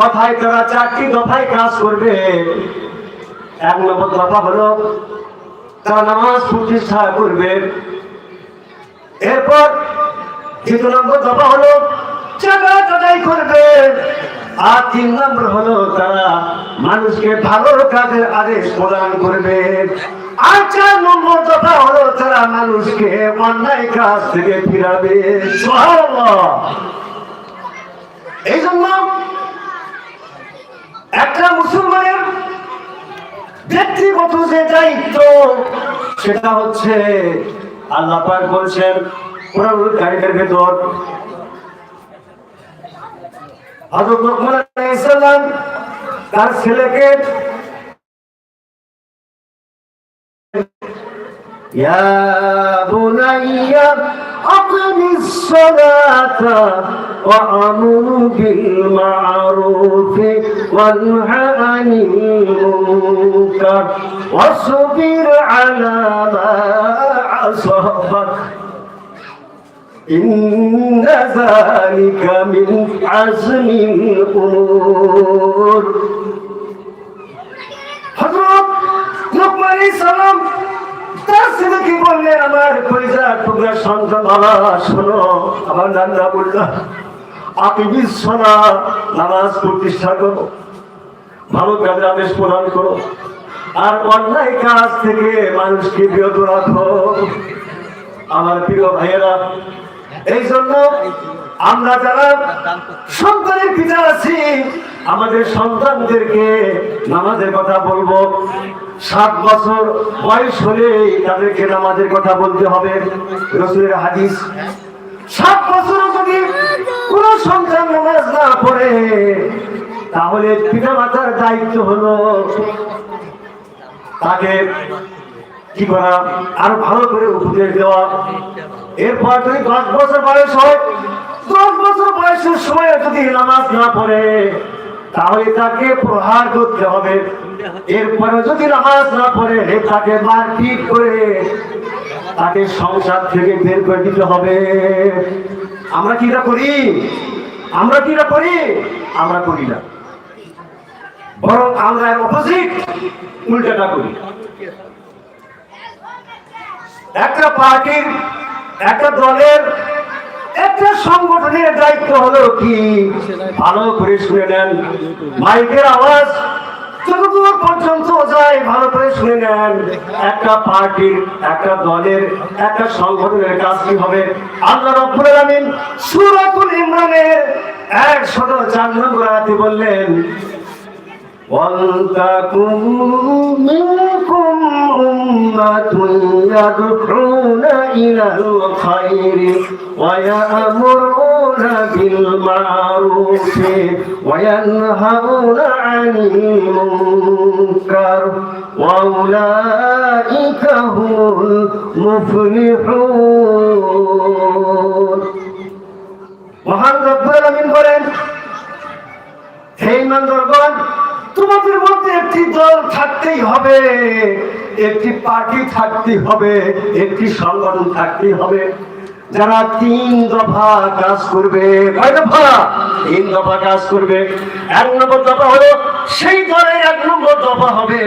কথায় তারা চারটি দফায় কাজ করবে। এক নম্বর দফা হলো তারা নামাজ প্রতিষ্ঠা করবে। এরপর দ্বিতীয় নম্বর দফা হলো করবে। আর তিন নম্বর হলো তারা মানুষকে ভালো কাজের আদেশ প্রদান করবে। আর চার নম্বর দফা হলো তারা মানুষকে অন্যায় কাজ থেকে ফিরাবে। এই জন্য একটা মুসলমানের ব্যক্তিগত যে দায়িত্ব, সেটা হচ্ছে আল্লাহ পাক বলছেন ভেতর হযরত তার ছেলেকে يا بني أقم الصلاة وأمر بالمعروف وانه عن المنكر واصبر على ما أصابك. إن ذلك من عزم الأمور. টুকরা সন্তান শোনো, আমার আপনি প্রতিষ্ঠা করো, ভালো আদেশ প্রদান করো, আর অন্যায় কাজ থেকে মানুষকে বিরত রাখো। আমার প্রিয় ভাইয়েরা এই জন্য আমরা যারা সন্তানের পিতা আছি, আমাদের সন্তানদেরকে নামাজের কথা বলব। সাত বছর বয়স হলে তাদেরকে নামাজের কথা বলতে হবে। রসুলের হাদিস, সাত বছর যদি কোন সন্তান নামাজ না পড়ে, তাহলে পিতা মাতার দায়িত্ব হলো তাকে কি করা, আর ভালো করে উপদেশ দেওয়া। এরপর যদি দশ বছর বয়স হয়, দশ বছর বয়সের সময় যদি নামাজ না পড়ে তাহলে তাকে প্রহার করতে হবে। এরপরে যদি নামাজ না পড়ে তাকে মারপিট করে তাকে সংসার থেকে বের করে দিতে হবে। আমরা কি এটা করি? আমরা কি এটা করি? আমরা করি না। বরং আমরা অপোজিট উল্টাটা করি। একটা পার্টির, একটা দলের একটা সংগঠনের দায়িত্ব হলো কি? ভালো করে শুনে নেন। মাইকের আওয়াজ যতদূর পর্যন্ত যায়, ভালো করে শুনে নেন। একটা পার্টির, একটা দলের, একটা সংগঠনের কাজ কি হবে? আল্লাহ রব্বুল আলামিন সূরাতুল ইমরানের 104 নম্বর আয়াতে বললেন ولتكن منكم أمة يدعون إلى الخير ويأمرون بالمعروف وينهون عن المنكر وأولئك هم المفلحون মহান রব্বুল আলামিন বলেন একটি দল থাকতেই হবে, একটি পার্টি থাকতে হবে, একটি সংগঠন থাকতেই হবে। যারা তিন দফা কাজ করবে, কয় দফা? তিন দফা কাজ করবে। এক নম্বর দফা হলো, সেই দলের এক নম্বর দফা হবে